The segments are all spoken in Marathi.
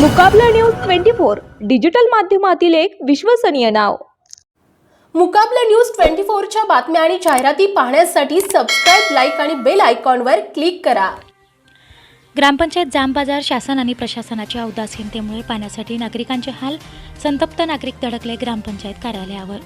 Mukabla news twenty four digital माध्यमातील एक विश्वसनीय नाव. मुकाबला न्यूज ट्वेंटी फोरच्या बातम्या आणि जाहिराती पाहण्यासाठी सबस्क्राईब लाईक आणि बेल आयकॉनवर क्लिक करा. ग्रामपंचायत जाम बाजार शासन आणि प्रशासनाच्या उदासीनतेमुळे पाण्यासाठी नागरिकांचे हाल संतप्त नागरिक धडकले ग्रामपंचायत कार्यालयावर.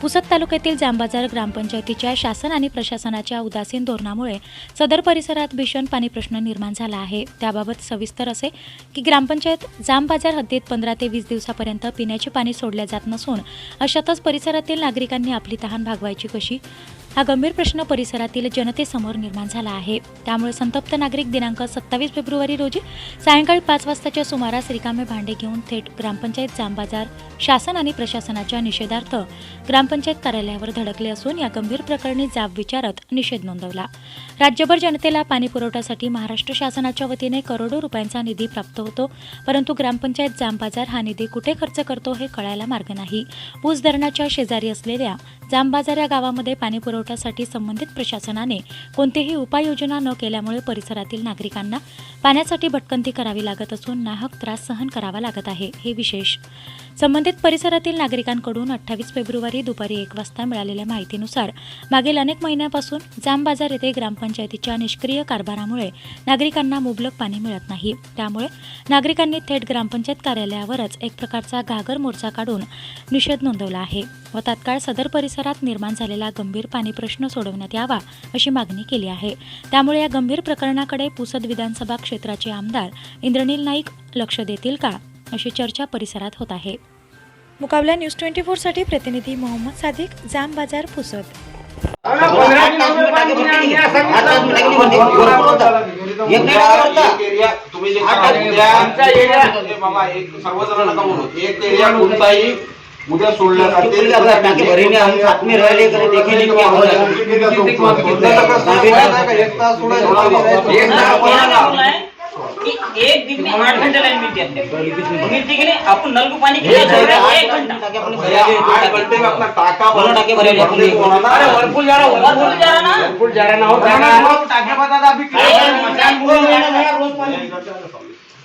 पुसद तालुक्यातील जामबाजार ग्रामपंचायतीच्या शासन आणि प्रशासनाच्या उदासीन धोरणामुळे सदर परिसरात भीषण पाणी प्रश्न निर्माण झाला आहे. त्याबाबत सविस्तर असे की ग्रामपंचायत जामबाजार हद्दीत पंधरा ते वीस दिवसापर्यंत पिण्याचे पाणी सोडले जात नसून अशातच परिसरातील नागरिकांनी आपली तहान भागवायची कशी? हा गंभीर प्रश्न परिसरातील जनतेसमोर निर्माण झाला आहे. त्यामुळे संतप्त नागरिक दिनांक सत्तावीस फेब्रुवारी रोजी सायंकाळी पाच वाजताच्या सुमारास रिकामे भांडे घेऊन थेट ग्रामपंचायत जामबाजार शासन आणि प्रशासनाच्या निषेधार्थ ग्रामपंचायत कार्यालयावर धडकले असून या गंभीर प्रकरणी जाब विचारत निषेध नोंदवला. राज्यभर जनतेला पाणी पुरवठ्यासाठी महाराष्ट्र शासनाच्या वतीने करोडो रुपयांचा निधी प्राप्त होतो परंतु ग्रामपंचायत जामबाजार हा निधी कुठे खर्च करतो हे कळायला मार्ग नाही. ऊस धरणाच्या शेजारी असलेल्या जामबाजार या गावामध्ये पाणी पुरवठ्यासाठी संबंधित प्रशासनाने कोणतीही उपाययोजना न केल्यामुळे परिसरातील नागरिकांना पाण्यासाठी भटकंती करावी लागत असून नाहक त्रास सहन करावा लागत आहे हे विशेष. संबंधित परिसरातील नागरिकांकडून अठ्ठावीस फेब्रुवारी दुपारी एक वाजता मिळालेल्या माहितीनुसार मागील अनेक महिन्यापासून जामबाजार येथे ग्रामपंचायतीच्या निष्क्रिय कारभारामुळे नागरिकांना मुबलक पाणी मिळत नाही. त्यामुळे नागरिकांनी थेट ग्रामपंचायत कार्यालयावरच एक प्रकारचा घागर मोर्चा काढून निषेध नोंदवला आहे. व तात्काळ सदर परिसरात निर्माण झालेला गंभीर पाणी प्रश्न सोडवण्यात यावा अशी मागणी केली आहे. त्यामुळे या गंभीर प्रकरणाकडे पुसद विधानसभा क्षेत्राचे आमदार इंद्रनील नाईक लक्ष देतील का अशी चर्चा परिसरात होत आहे. मुकाबला न्यूज ट्वेंटी फोरसाठी प्रतिनिधी मोहम्मद सादिक जाम बाजार पुसद. एक एरिया तुम्ही जे आमचा एरिया बाबा एक सर्वजण नका एक एरिया कोणताही उद्या सोडला जाते में हो है एक तास सोडायचं एक तास कोणाला? की एक दिन में आठ घंटे लाइन है मिलती की नहीं अपन नल को पानी है एक घंटा घंटे में अपना टाका दोनों टाके भरे अरे वर्लपूल जा रहा हूँ वर्लपूल जा रहा ना वर्लपूल जा रहा ना हो टाका बता था अभी में है, रोज पानी